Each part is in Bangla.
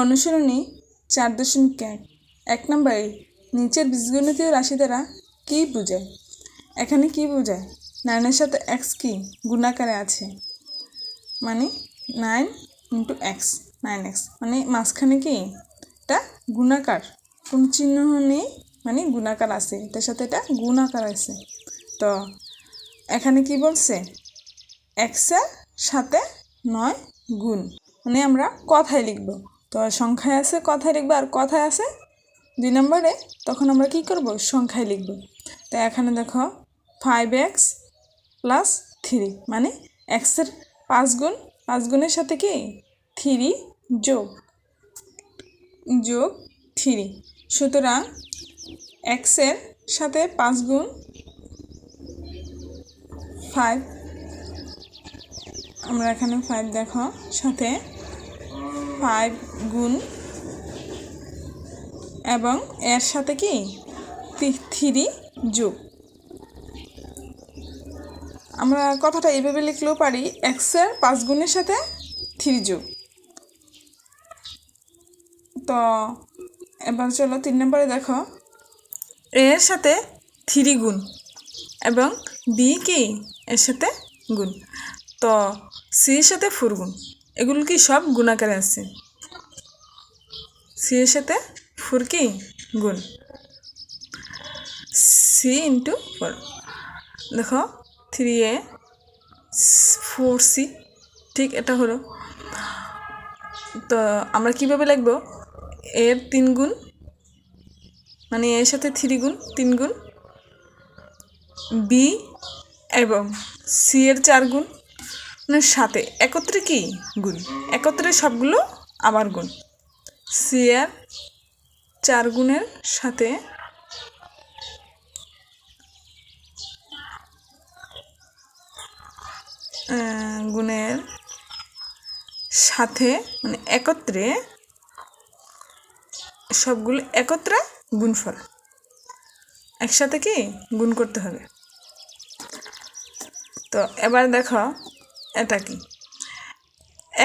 অনুসরণী চার দশমিক এক। এক নম্বরে, নিচের বীজগণিতীয় রাশি দ্বারা কী বোঝায়? এখানে কি বোঝায়? নাইনের সাথে এক্স কি গুণাকারে আছে? মানে nine into x, nine x. মানে মাঝখানে কি? এটা গুণাকার। কোনো চিহ্ন নেই মানে গুণাকার আছে। এটার সাথে এটা গুণাকার আছে। তো এখানে কি বলছে? এক্সের সাথে নয় গুণ। মানে আমরা কথায় লিখব। তো সংখ্যায় আছে, কথায় লিখব আর কথায় আছে, দুই নম্বরে, তখন আমরা কি করব? সংখ্যায় লিখব। তো এখানে দেখো ফাইভ এক্স প্লাস থ্রি মানে এক্সের পাঁচ গুণ, পাঁচ গুণের সাথে কি? থ্রি যোগ যোগ থ্রি সুতরাং এক্সের সাথে পাঁচ গুণ ফাইভ আমরা এখানে ফাইভ দেখো, সাথে ফাইভ গুণ এবং এর সাথে কি? থ্রি যোগ। আমরা কথাটা এইভাবে লিখলেও পারি এক্সের পাঁচ গুণের সাথে থ্রি যোগ। তো এবার চলো তিন নম্বরে দেখো। এর সাথে থ্রি গুণ এবং বি কি? এর সাথে গুণ। তো সি এর সাথে ফোর গুণ। এগুলো কি সব গুণাকারে আছে? সি এর সাথে ফোর কি? গুণ। সি ইন্টু ফোর দেখো থ্রি এ ফোর সি ঠিক এটা হলো। তো আমরা কীভাবে লিখব? এর তিন গুণ মানে এর সাথে থ্রি গুণ, তিন গুণ। বি এবং সি এর চার গুণ সাথে একত্রে কি গুণ? একত্রে সবগুলো আবার গুণ। সি এর চার গুণের সাথে গুণের সাথে মানে একত্রে সবগুলো একত্রে গুণফল। একসাথে কি? গুণ করতে হবে। তো এবার দেখো এটা কি?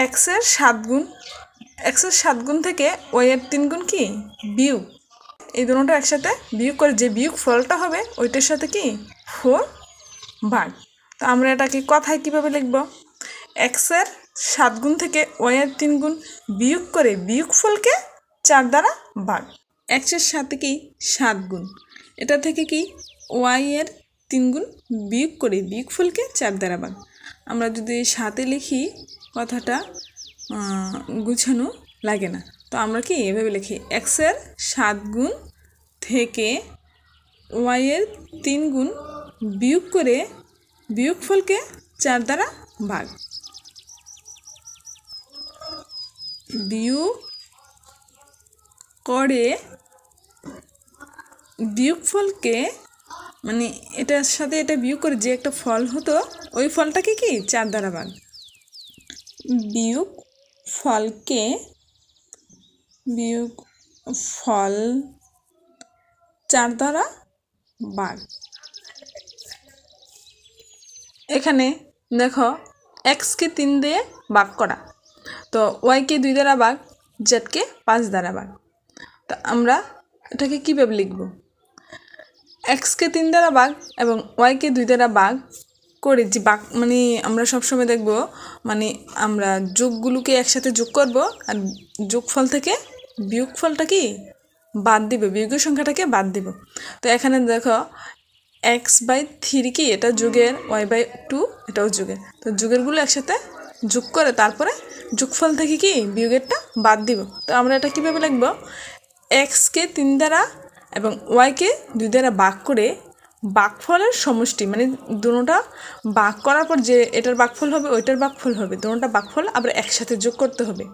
এক্সের সাত গুণ এক্সের সাত গুণ থেকে ওই এর তিন গুণ কি? বিয়োগ। এই দুটোটা একসাথে বিয়োগ করে যে বিয়োগ ফলটা হবে, ওইটার সাথে কি? ফোর ভাগ তো আমরা এটাকে কথায় কীভাবে লিখব? এক্সের সাত গুণ থেকে ওয়াই এর তিন গুণ বিয়োগ করে বিয়োগ ফলকে চার দ্বারা ভাগ এক্সের সাথে কি? সাত গুণ। এটা থেকে কি? ওয়াই এর তিন গুণ বিয়োগ করে বিয়োগ ফলকে চার দ্বারা ভাগ আমরা যদি সাথে লিখি কথাটা গুছানো লাগে না। তো আমরা কি এভাবে লিখি? এক্সের সাত গুণ থেকে ওয়াইয়ের তিন গুণ বিয়োগ করে বিয়োগফলকে চার দ্বারা ভাগ। বিয়োগ করে বিয়োগফলকে মানে এটার সাথে এটা বিয়োগ করে যে একটা ফল হতো, ওই ফলটাকে কি? চার দ্বারা ভাগ। বিয়োগ ফলকে বিয়োগ ফল চার দ্বারা ভাগ। এখানে দেখো এক্সকে তিন দিয়ে ভাগ করা। তো ওয়াইকে দুই দ্বারা ভাগ জেডকে পাঁচ দ্বারা ভাগ। তো আমরা এটাকে কীভাবে লিখব? এক্সকে তিন দ্বারা বাঘ এবং ওয়াইকে দুই দ্বারা বাঘ করে যে বাক মানে আমরা সবসময় দেখব মানে আমরা যোগগুলোকে একসাথে যোগ করব আর যোগফল থেকে বিয়োগফলটা কি? বাদ দিব, বিয়োগের সংখ্যাটাকে বাদ দিব। তো এখানে দেখো এক্স বাই থ্রি কি? এটা যুগের ওয়াই বাই টু এটাও যুগের। তো যুগেরগুলো একসাথে যোগ করে তারপরে যোগফল থেকে কি? বিয়োগেরটা বাদ দিব। তো আমরা এটা কীভাবে লিখব? এক্সকে তিন দ্বারা এবং ওয়াইকে দুই দ্বারা বাক করে বাকফলের সমষ্টি মানে দুটোটা বাক করার পর যে এটার বাকফল হবে, ওইটার বাকফল হবে দুটোটা বাকফল আবার একসাথে যোগ করতে হবে।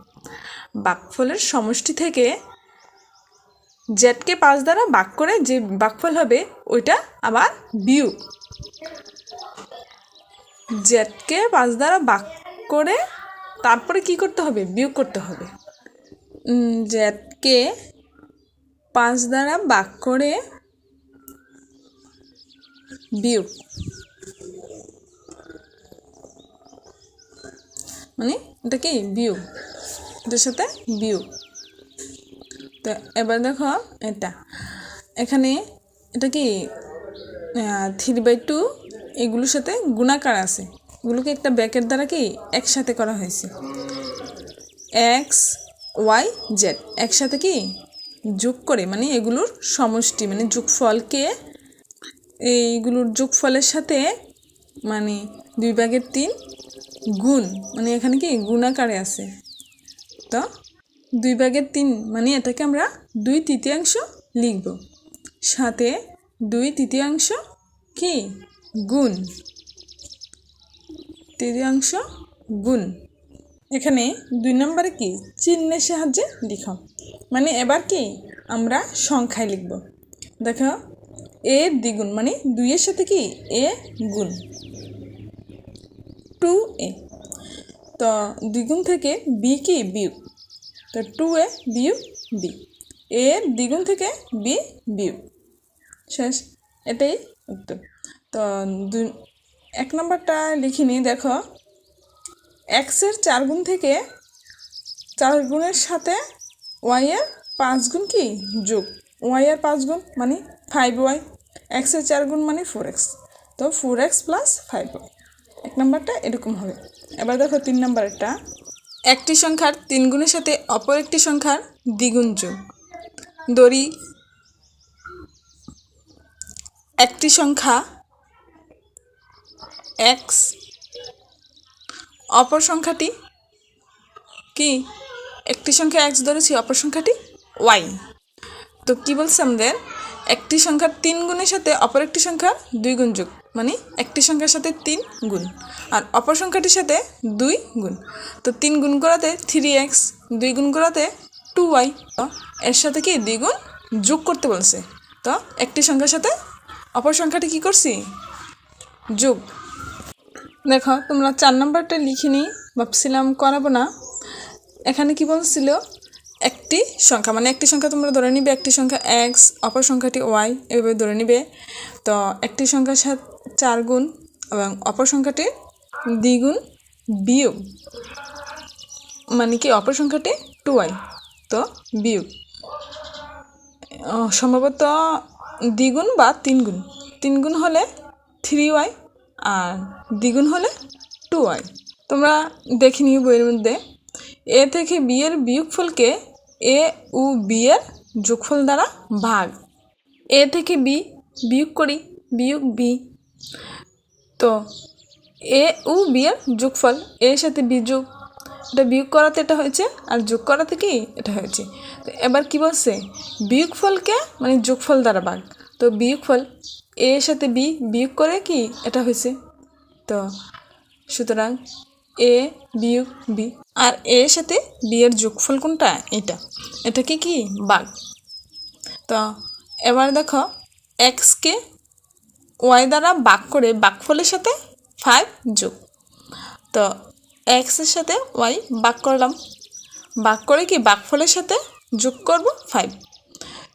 বাকফলের সমষ্টি থেকে জেডকে পাঁচ দ্বারা বাক করে যে বাকফল হবে, ওইটা আবার বিয়োগ। জেডকে পাঁচ দ্বারা বাক করে তারপরে কি করতে হবে? বিয়োগ করতে হবে। জেডকে পাঁচ দ্বারা বাক করে বিয়োগ। মানে এটা কি? বিয়োগ। এটার সাথে বিয়োগ। তো এবার দেখো এটা। এখানে এটা কি? থ্রি বাই টু এগুলোর সাথে গুণাকার আছে। এগুলোকে একটা ব্যাকের দ্বারা কি? একসাথে করা হয়েছে। X, y, z. একসাথে কি? যোগ করে মানে এগুলোর সমষ্টি মানে যোগফলকে, এইগুলোর যোগফলের সাথে মানে দুই ভাগের তিন গুণ মানে এখানে কি গুণাকারে আছে। তো দুই ভাগের তিন মানে এটাকে আমরা দুই তৃতীয়াংশ লিখব। সাথে দুই তৃতীয়াংশ কি? গুণ। তৃতীয়াংশ গুণ। এখানে দুই নম্বরে কি? চিহ্নের সাহায্যে লিখো। মানে এবার কি? আমরা সংখ্যায় লিখব। দেখো, এ দ্বিগুণ মানে দুইয়ের সাথে কি? এ গুণ। Two A. তো দ্বিগুণ থেকে বি কি? বিউ তো টু এ বিউ বি। এর দ্বিগুণ থেকে বি বিউ শেষ। এটাই উত্তর। তো এক নম্বরটা লিখিনি, দেখো। এক্সের চার গুণ থেকে চার গুণের সাথে ওয়াইয়ের পাঁচ গুণ কি? যোগ। ওয়াইয়ের পাঁচ গুণ মানে ফাইভ ওয়াই। এক্সের চার গুণ মানে ফোর এক্স। তো four x plus five y. এক নম্বরটা এরকম হবে। এবার দেখো তিন নম্বরটা একটি সংখ্যার তিন গুণের সাথে অপর একটি সংখ্যার দ্বিগুণ যোগ। দড়ি। একটি সংখ্যা এক্স অপর সংখ্যাটি? কি? একটি সংখ্যা এক্স ধরেছি, অপর সংখ্যাটি ওয়াই তো কি বলছে আমাদের একটি সংখ্যার তিন গুণের সাথে অপর একটি সংখ্যা দুই গুণ যোগ মানে একটি সংখ্যার সাথে তিন গুণ আর অপর সংখ্যাটির সাথে দুই গুণ। তো তিন গুণ করাতে থ্রি এক্স দুই গুণ করাতে টু ওয়াই এর সাথে কি দুই গুণ যোগ করতে বলছে? তো একটি সংখ্যার সাথে অপর সংখ্যাটি কি করছি? যোগ। দেখো, তোমরা চার নম্বরটা নিই ভাবছিলাম করাবো না। এখানে কি বলছিল? একটি সংখ্যা মানে একটি সংখ্যা তোমরা ধরে নিবে, একটি সংখ্যা এক্স অপর সংখ্যাটি ওয়াই এভাবে ধরে নিবে। তো একটি সংখ্যার সাথে চার গুণ এবং অপর সংখ্যাটি দ্বিগুণ বিয়োগ মানে কি অপর সংখ্যাটি টু ওয়াই তো বিয়োগ। সম্ভবত দ্বিগুণ বা তিন গুণ তিন গুণ হলে থ্রি ওয়াই আর দ্বিগুণ হলে টু ওয়াই তোমরা দেখে নিও বইয়ের মধ্যে। এ থেকে বি এর বিয়োগফলকে এ ও বি এর যোগফল দ্বারা ভাগ। এ থেকে বি বিয়োগ করি, বিয়োগ বি। তো এ ও বি এর যোগফল এর সাথে বি যোগ। এটা বিয়োগ করাতে এটা হয়েছে, আর যোগ করাতে কি এটা হয়েছে। তো এবার কি বলছে? বিয়োগফলকে মানে যোগফল দ্বারা ভাগ। তো বিয়োগফল এ এর সাথে বি বিয়োগ করে কি? এটা হয়েছে। তো, সুতরাং এ বিয়োগ বি। আর এ এর সাথে বি এর যোগফল কোনটা? এটা। এটাকে কি বাঘ। তো, এবার দেখো এক্সকে ওয়াই দ্বারা বাক করে বাকফলের সাথে ফাইভ যোগ। তো এক্সের সাথে ওয়াই বাক করলাম। বাক করে কি? বাকফলের সাথে যোগ করব ফাইভ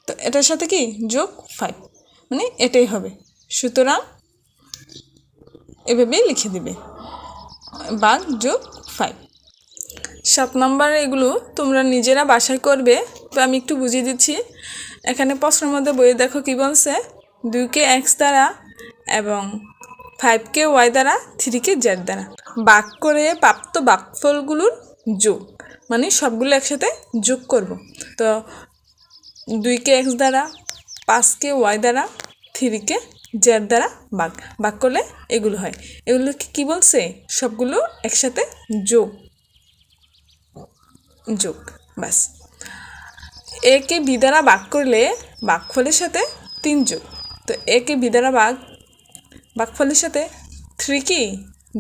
তো, এটার সাথে কি? যোগ ফাইভ মানে এটাই হবে। সুতরাং এভাবেই লিখে দিবে। বাঘ যোগ ফাইভ সাত নম্বর এগুলো তোমরা নিজেরা বাসায় করবে। তো আমি একটু বুঝিয়ে দিচ্ছি। এখানে প্রশ্নের মধ্যে বইয়ে দেখো কী বলছে? দুইকে এক্স দ্বারা এবং ফাইভকে ওয়াই দ্বারা থ্রিকে জেড দ্বারা। বাক করে প্রাপ্ত বাকফলগুলোর যোগ। মানে সবগুলো একসাথে যোগ করব। তো দুইকে এক্স দ্বারা পাঁচকে ওয়াই দ্বারা থ্রিকে জেড দ্বারা বাঘ বাঘ করলে এগুলো হয়। এগুলোকে কি বলছে? সবগুলো একসাথে যোগ যোগ বাস একে বি দ্বারা বাঘ করলে বাঘফলের সাথে তিন যোগ। তো একে বি দ্বারা বাঘ বাঘফলের সাথে থ্রি কি?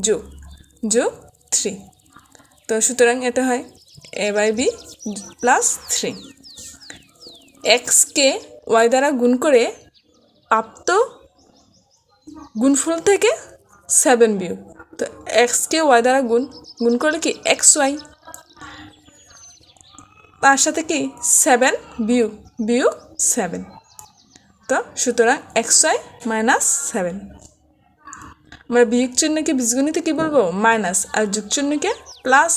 যোগ যোগ থ্রি। তো সুতরাং এটা হয় A by B plus three. এক্সকে ওয়াই দ্বারা গুণ করে প্রাপ্ত গুণফল থেকে সেভেন বিয়োগ। তো এক্সকে ওয়াই দ্বারা গুণ গুণ করলে কি এক্স ওয়াই তার সাথে কি সেভেন বিয়োগ বিয়োগ সেভেন তো সুতরাং এক্স ওয়াই মাইনাস সেভেন আমরা বিয়োগ চিহ্নকে বীজগণিতে কী বলব? মাইনাস আর যোগ চিহ্নকে প্লাস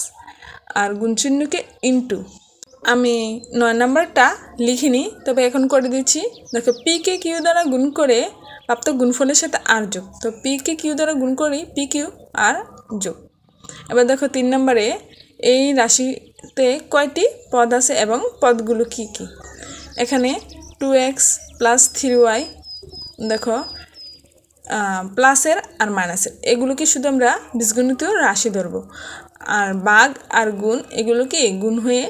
আর গুণ চিহ্নকে ইন্টু আমি নয় নাম্বারটা লিখিনি, তবে এখন করে দিচ্ছি। দেখো পি কে কিউ দ্বারা গুণ করে প্রাপ্ত গুণফলের সাথে আর যোগ। তো পি কে কিউ দ্বারা গুণ করি পি কিউ আর যোগ। এবার দেখো, তিন নম্বরে এই রাশিতে কয়টি পদ আছে এবং পদগুলো কি কি? এখানে two X plus three Y দেখো প্লাসের আর মাইনাসের এগুলোকে শুধু আমরা বীজগণিত রাশি ধরবো। আর বাঘ আর গুণ এগুলো কি গুণ হয়ে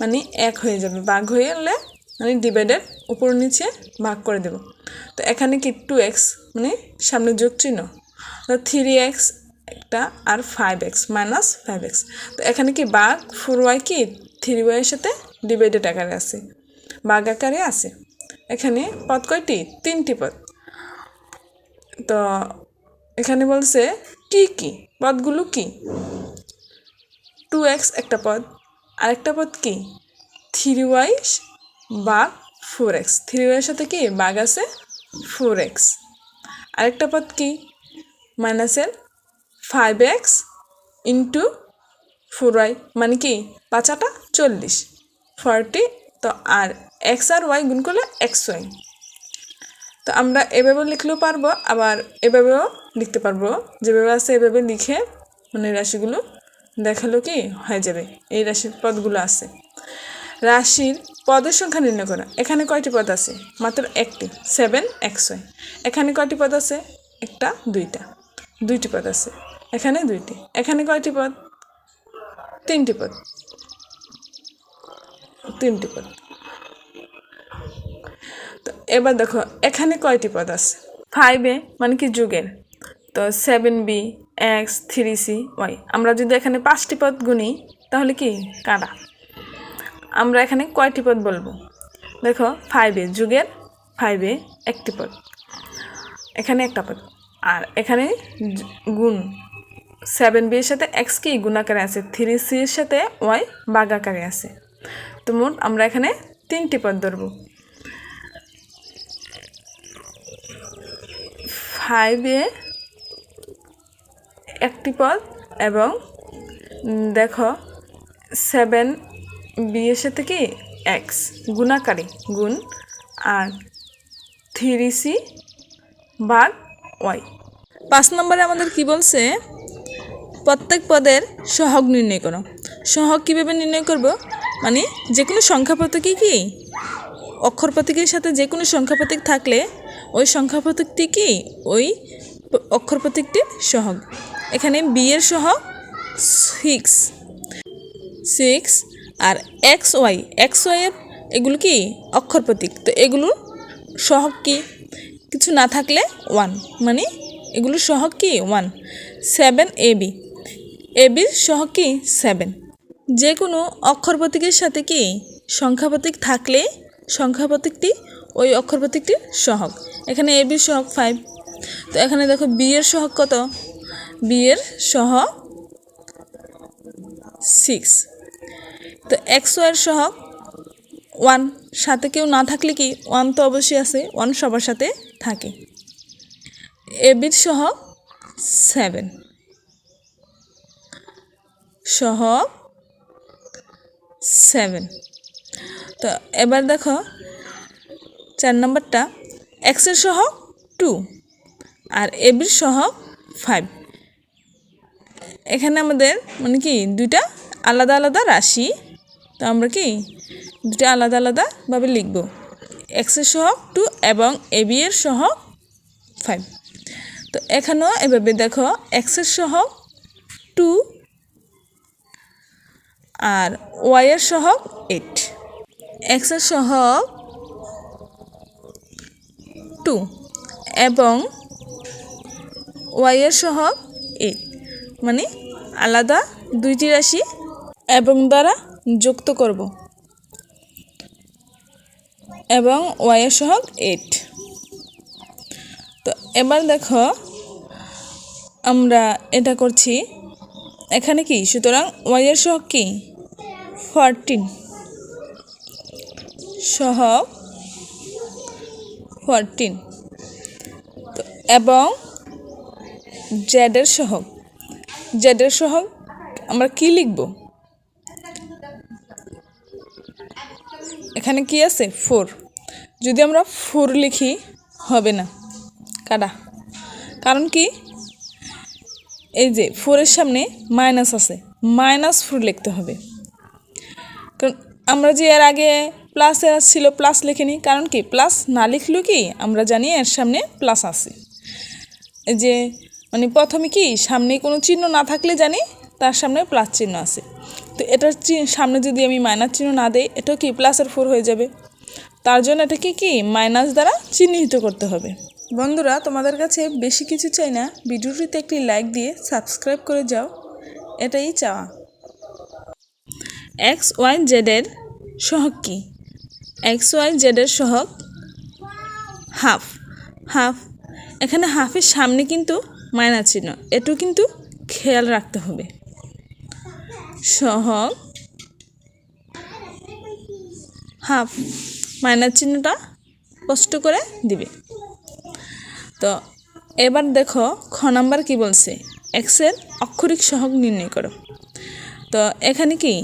মানে এক হয়ে যাবে। বাঘ হয়ে গেলে মানে ডিভাইডেড উপর নিচে ভাগ করে দেব। তো এখানে কি টু এক্স মানে সামনে যোগ চিহ্ন? তো থ্রি এক্স একটা আর five X minus five X তো এখানে কি বাঘ ফোর ওয়াই কি? থ্রি ওয়াইয়ের সাথে ডিভাইডেড আকারে আছে। বাঘ আকারে আছে। এখানে পদ কয়টি? তিনটি পদ। তো এখানে বলছে কি কি? পদগুলো কি? টু এক্স একটা পদ। আরেকটা পদ কি? থ্রি ওয়াইস বা ফোর এক্স। থ্রি ওয়াইয়ের সাথে কি বাঘ আছে? Four X. আরেকটা পদ কি? মাইনাসের five X into four Y মানে কি? পাঁচাটা চল্লিশ। ফর্টি, তো আর এক্স আর ওয়াই গুণ করলে এক্স ওয়াই। তো আমরা এভাবেও লিখলেও পারব, আবার এভাবেও লিখতে পারব। যেভাবে আছে এভাবে লিখে মানে রাশিগুলো দেখাল কি? হয়ে যাবে। এই রাশির পদগুলো আছে। রাশির পদের সংখ্যা নির্ণয় করা। এখানে কয়টি পদ আছে? মাত্র একটি। সেভেন ওয়াই এখানে কয়টি পদ আছে? একটা, দুইটা। দুইটি পদ আছে। এখানে দুইটি। এখানে কয়টি পদ? তিনটি পদ। তিনটি পদ। তো এবার দেখো, এখানে কয়টি পদ আছে? ফাইভে মানে কি যুগের? তো seven B X three C Y. আমরা যদি এখানে পাঁচটি পদ গুনি, তাহলে কি? কারা? আমরা এখানে কয়টি পদ বলব? দেখো ফাইভে যুগের ফাইভে একটি পদ। এখানে একটা পদ। আর এখানে গুণ। সেভেন বি এর সাথে এক্স কি? গুণাকারে আছে। থ্রি সি এর সাথে ওয়াই বাগাকারে আছে। তো মোট আমরা এখানে তিনটি পদ ধরবো। ফাইভে একটি পদ এবং দেখো সেভেন বি এর সাথে কি? এক্স গুণাকারী, গুণ, আর থ্রি সি বাদ ওয়াই পাঁচ নম্বরে আমাদের কি বলছে? প্রত্যেক পদের সহগ নির্ণয় করো। সহগ কীভাবে নির্ণয় করব? মানে যে কোনো সংখ্যা প্রতীকই কি? অক্ষর প্রতীকের সাথে যে কোনো সংখ্যা প্রতীক থাকলে ওই সংখ্যা প্রতীকটি কি? ওই অক্ষর প্রতীকটির সহগ। এখানে বি এর সহগ সিক্স সিক্স আর এক্স ওয়াই এক্স ওয়াইয়ের এগুলো কি? অক্ষর প্রতীক। তো এগুলো সহগ কি? কিছু না থাকলে ওয়ান মানে এগুলো সহগ কি? One seven A B A বির সহগ কি? সেভেন যে কোনো অক্ষর প্রতীকের সাথে কি? সংখ্যা প্রতীক থাকলে সংখ্যা প্রতীকটি ওই অক্ষর প্রতীকটির সহগ। এখানে এ বির সহগ ফাইভ তো এখানে দেখো বি এর সহগ কত? বি এর সহগ সিক্স তো এক্স ওয়াইয়ের সহগ ওয়ান সাথে কেউ না থাকলে কি ওয়ান তো অবশ্যই আছে ওয়ান সবার সাথে থাকে। এবির সহ সেভেন সহ সেভেন তো এবার দেখো, চার নম্বরটা এক্সের সহ টু আর এবির সহ ফাইভ এখানে আমাদের মানে কি, দুইটা আলাদা আলাদা রাশি। তো আমরা কি দুটা আলাদা আলাদাভাবে লিখব। এক্সের সহগ টু এবং এবি এর সহগ ফাইভ তো এখানেও এভাবে দেখো এক্সের সহগ টু আর ওয়াইয়ের সহগ এইট এক্সের সহগ টু এবং ওয়াইয়ের সহগ এইট মানে আলাদা দুইটি রাশি এবং দ্বারা যুক্ত করব। এবং ওয়াইয়ের সহগ এইট তো এবার দেখো, আমরা এটা করছি, এখানে কি? সুতরাং ওয়াইয়ের সহগ কি? ফরটিন সহগ ফরটিন এবং জেডের সহগ। জেডের সহ আমরা কি লিখব? এখানে কি আছে? ফোর। যদি আমরা ফোর লিখি, হবে না। কাটা কারণ কি? এই যে ফোরের সামনে মাইনাস আছে। মাইনাস ফোর লিখতে হবে। কারণ আমরা যে এর আগে প্লাস ছিল প্লাস লিখিনি। কারণ কি? প্লাস না লিখলেও কি আমরা জানি এর সামনে প্লাস আছে। এই যে মানে প্রথমে কি সামনে কোনো চিহ্ন না থাকলে জানি তার সামনে প্লাস চিহ্ন আছে। তো এটার সামনে যদি আমি মাইনাস চিহ্ন না দেই, এটাও কি প্লাসের ফোর হয়ে যাবে। তার জন্য এটাকে কি মাইনাস দ্বারা চিহ্নিত করতে হবে। বন্ধুরা, তোমাদের কাছে বেশি কিছু চাই না। ভিডিওটিতে একটি লাইক দিয়ে সাবস্ক্রাইব করে যাও। এটাই চাওয়া। এক্স ওয়াই জেডের সহগ কি? এক্স ওয়াই জেডের সহগ হাফ। হাফ। এখানে হাফের সামনে কিন্তু মাইনাস চিহ্ন। এটু কিন্তু খেয়াল রাখতে হবে। সহগ হাফ মাইনাস চিহ্নটা স্পষ্ট করে দিবে। তো এবার দেখো খ নাম্বার কি বলছে? এক্সের অক্ষরিক সহগ নির্ণয় করো। তো এখানে কি?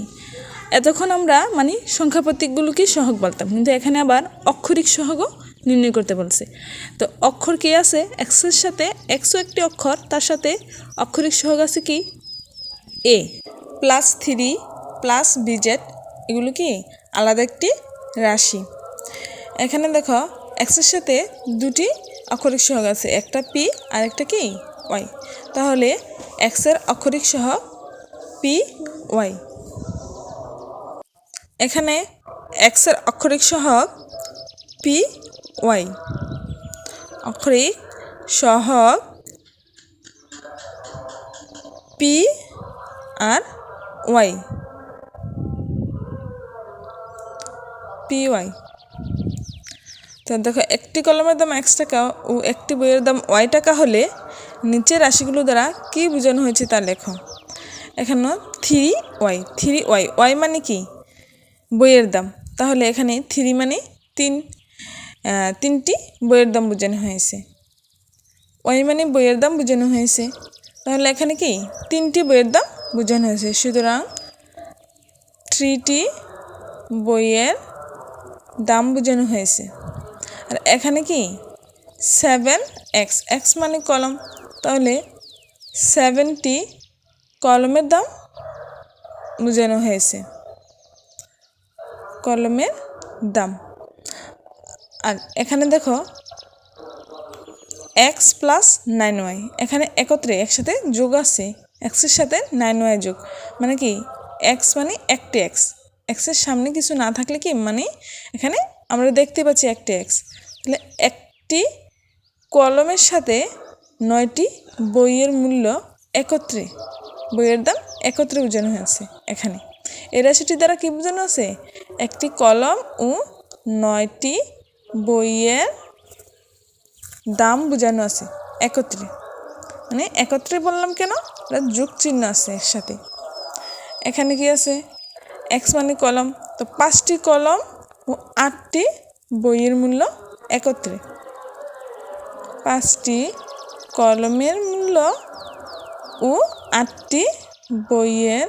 এতক্ষণ আমরা মানে সংখ্যা প্রতীকগুলোকে সহগ বলতাম, কিন্তু এখানে আবার অক্ষরিক সহগও নির্ণয় করতে বলছে। তো অক্ষর কি আছে? এক্সের সাথে একশো একটি অক্ষর, তার সাথে অক্ষরিক সহগ আছে কি? A plus three plus B Z এগুলো কি? আলাদা একটি রাশি। এখানে দেখো এক্সের সাথে দুটি অক্ষরিক সহগ আছে, একটা পি আর একটা কি? ওয়াই তাহলে এক্সের অক্ষরিক সহগ পি ওয়াই এখানে এক্সের অক্ষরিক সহগ পি ওয়াই। অক্ষরিক সহগ পি আর ওয়াই। P Y. তো দেখো, একটি কলমের দাম এক্স টাকা ও একটি বইয়ের দাম ওয়াই টাকা হলে নিচের রাশিগুলো দ্বারা কী বোঝানো হয়েছে তা লেখো। এখানে three Y three Y. Y মানে কি? বইয়ের দাম। তাহলে এখানে থ্রি মানে তিন। তিনটি বইয়ের দাম বোঝানো হয়েছে। ওই মানে বইয়ের দাম বোঝানো হয়েছে। তাহলে এখানে কি? তিনটি বইয়ের দাম বোঝানো হয়েছে। সুতরাং থ্রিটি বইয়ের দাম বোঝানো হয়েছে। আর এখানে কি? Seven x. এক্স মানে কলম। তাহলে সেভেনটি কলমের দাম বোঝানো হয়েছে। কলমের দাম। আর এখানে দেখো এক্স প্লাস নাইন ওয়াই এখানে একত্রে একসাথে যোগ আছে। এক্সের সাথে নাইন ওয়াই যোগ। মানে কি? এক্স মানে একটি এক্স এক্সের সামনে কিছু না থাকলে কি? মানে এখানে আমরা দেখতে পাচ্ছি একটি এক্স তাহলে একটি কলমের সাথে নয়টি বইয়ের মূল্য একত্রে। বইয়ের দাম একত্রে বোঝানো হয়েছে এখানে। এই রাশিটি দ্বারা কী বোঝানো আছে একটি কলম ও নয়টি বইয়ের দাম বোঝানো আছে, একত্রে। মানে একত্রে বললাম কেন? এটা যোগ চিহ্ন আছে একসাথে। এখানে কি আছে? এক্স মানে কলম। তো পাঁচটি কলম ও আটটি বইয়ের মূল্য একত্রে। পাঁচটি কলমের মূল্য ও আটটি বইয়ের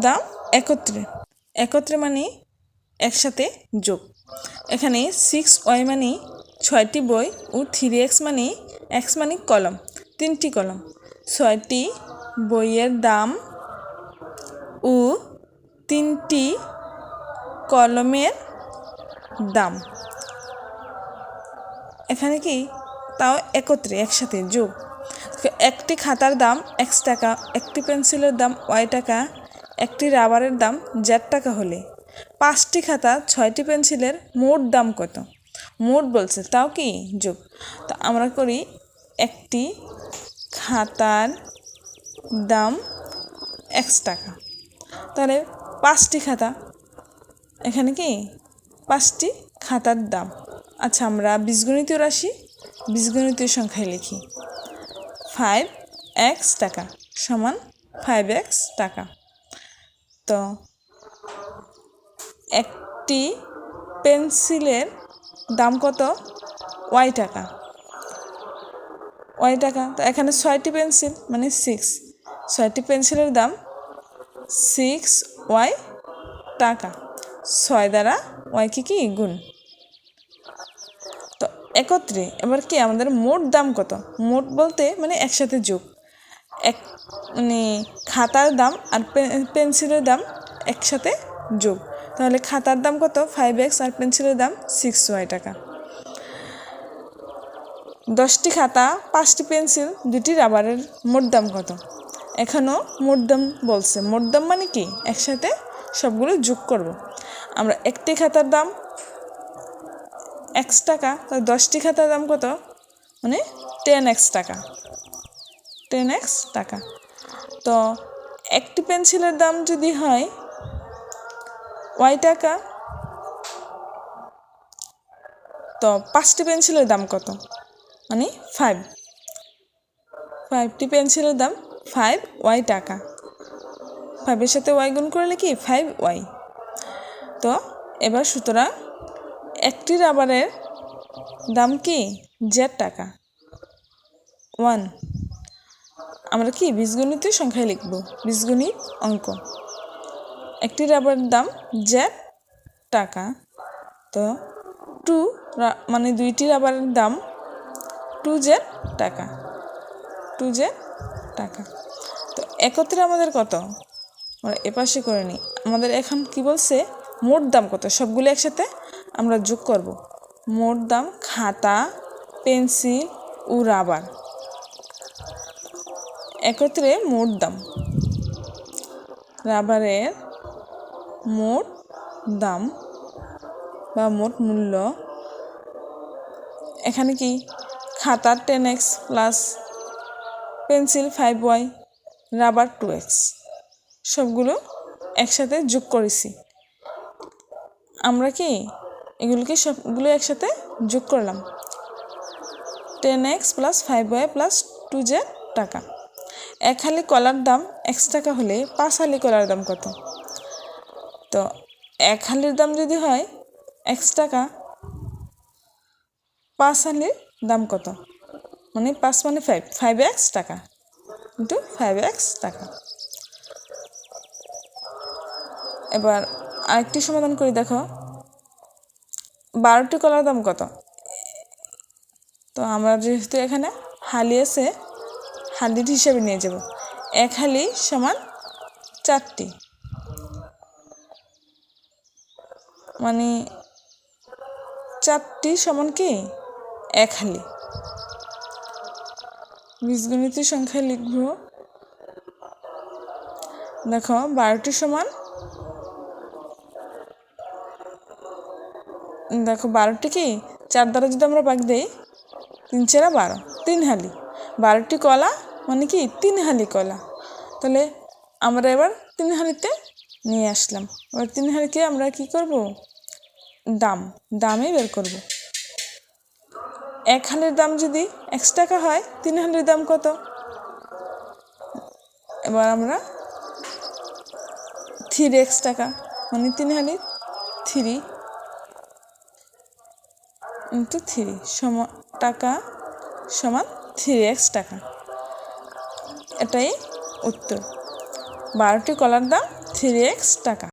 দাম একত্রে। একত্রে মানে একসাথে যোগ। এখানে সিক্স ওয়াই মানে ছয়টি বই ও থ্রি এক্স মানে এক্স মানে কলম, তিনটি কলম। ছয়টি বইয়ের দাম ও তিনটি কলমের দাম। এখানে কি? তাও একত্রে, একসাথে যোগ। একটি খাতার দাম এক্স টাকা, একটি পেন্সিলের দাম ওয়াই টাকা, একটি রাবারের দাম জেড টাকা হলে পাঁচটি খাতা, ছয়টি পেন্সিলের মোট দাম কত? মোট বলছে, তাও কি? যোগ। তো আমরা করি একটি খাতার দাম এক্স টাকা। তাহলে পাঁচটি খাতা। এখানে কি? পাঁচটি খাতার দাম। আচ্ছা আমরা বীজগণিতীয় রাশি, বীজগণিতীয় সংখ্যায় লিখি। ফাইভ এক্স টাকা সমান ফাইভ এক্স টাকা। তো একটি পেন্সিলের দাম কত? ওয়াই টাকা। ওয়াই টাকা। তো এখানে ছয়টি পেন্সিল মানে সিক্স ছয়টি পেন্সিলের দাম সিক্স ওয়াই টাকা। ছয় দ্বারা ওয়াইকে কি গুণ। তো একত্রে এবার কি আমাদের মোট দাম কত? মোট বলতে মানে একসাথে যোগ। এক মানে খাতার দাম আর পেন্সিলের দাম একসাথে যোগ। তাহলে খাতার দাম কত? ফাইভ এক্স আর পেন্সিলের দাম সিক্স ওয়াই টাকা। দশটি খাতা, পাঁচটি পেন্সিল দুটি রাবারের মোট দাম কত? এখানেও মোট দাম বলছে। মোট দাম মানে কি? একসাথে সবগুলো যোগ করব। আমরা একটি খাতার দাম এক্স টাকা তো দশটি খাতার দাম কত? মানে টেন এক্স টাকা। টেন এক্স টাকা। তো একটি পেন্সিলের দাম যদি হয় ওয়াই টাকা? তো পাঁচটি পেন্সিলের দাম কত? মানে ফাইভ ফাইভটি পেন্সিলের দাম ফাইভ ওয়াই টাকা। ফাইভের সাথে ওয়াই গুণ করলে কি? Five Y. তো এবার সুতরাং একটি রাবারের দাম কি? জেড টাকা। ওয়ান আমরা কি বীজগণিত সংখ্যায় লিখব? বীজগণিত অঙ্ক। একটি রাবারের দাম জেড টাকা। তো টু মানে দুইটি রাবারের দাম টু জেড টাকা। টু জেড টাকা। তো একত্রে আমাদের কত? আমরা এপাশে করে নিই। আমাদের এখন কি বলছে? মোট দাম কত? সবগুলো একসাথে আমরা যোগ করব। মোট দাম খাতা, পেন্সিল ও রাবার একত্রে মোট দাম। রাবারের মোট দাম বা মোট মূল্য এখানে কি খাতার ten X plus pencil five Y rubber two X সবগুলো একসাথে যোগ করেছি। আমরা কি এগুলোকে সবগুলো একসাথে যোগ করলাম? Ten X plus five Y plus two Z টাকা। এক হালি কলার দাম এক্স টাকা হলে পাঁচ হালি কলার দাম কত? তো এক হালির দাম যদি হয় একশো টাকা, পাঁচ হালির দাম কত? মানে পাঁচ মানে ফাইভ ফাইভ এক্স টাকা ইন্টু ফাইভ এক্স টাকা। এবার আরেকটি সমাধান করি, দেখো। বারোটি কলার দাম কত? তো আমরা যেহেতু এখানে হালি আছে, হালির হিসাবে নিয়ে যাব। এক হালি সমান চারটি। মানে চারটি সমান কি? এক হালি। বীজগণিত সংখ্যায় লিখব। দেখো, বারোটি সমান। দেখো, বারোটি কি? চার দ্বারা যদি আমরা বাগ দেই, তিন চেরা বারো, তিন হালি। বারোটি কলা মানে কি? তিন হালি কলা। তাহলে আমরা এবার তিন হালিতে নিয়ে আসলাম। এবার তিন হালিকে আমরা কি করব? দাম দামই বের করব। এক হালির দাম যদি একশো টাকা হয়, তিন হালির দাম কত? এবার আমরা থ্রি এক্স টাকা মানে তিন হালি থ্রি ইন্টু থ্রি সমান টাকা সমান থ্রি এক্স টাকা। এটাই উত্তর। বারোটি কলার দাম থ্রি এক্স টাকা।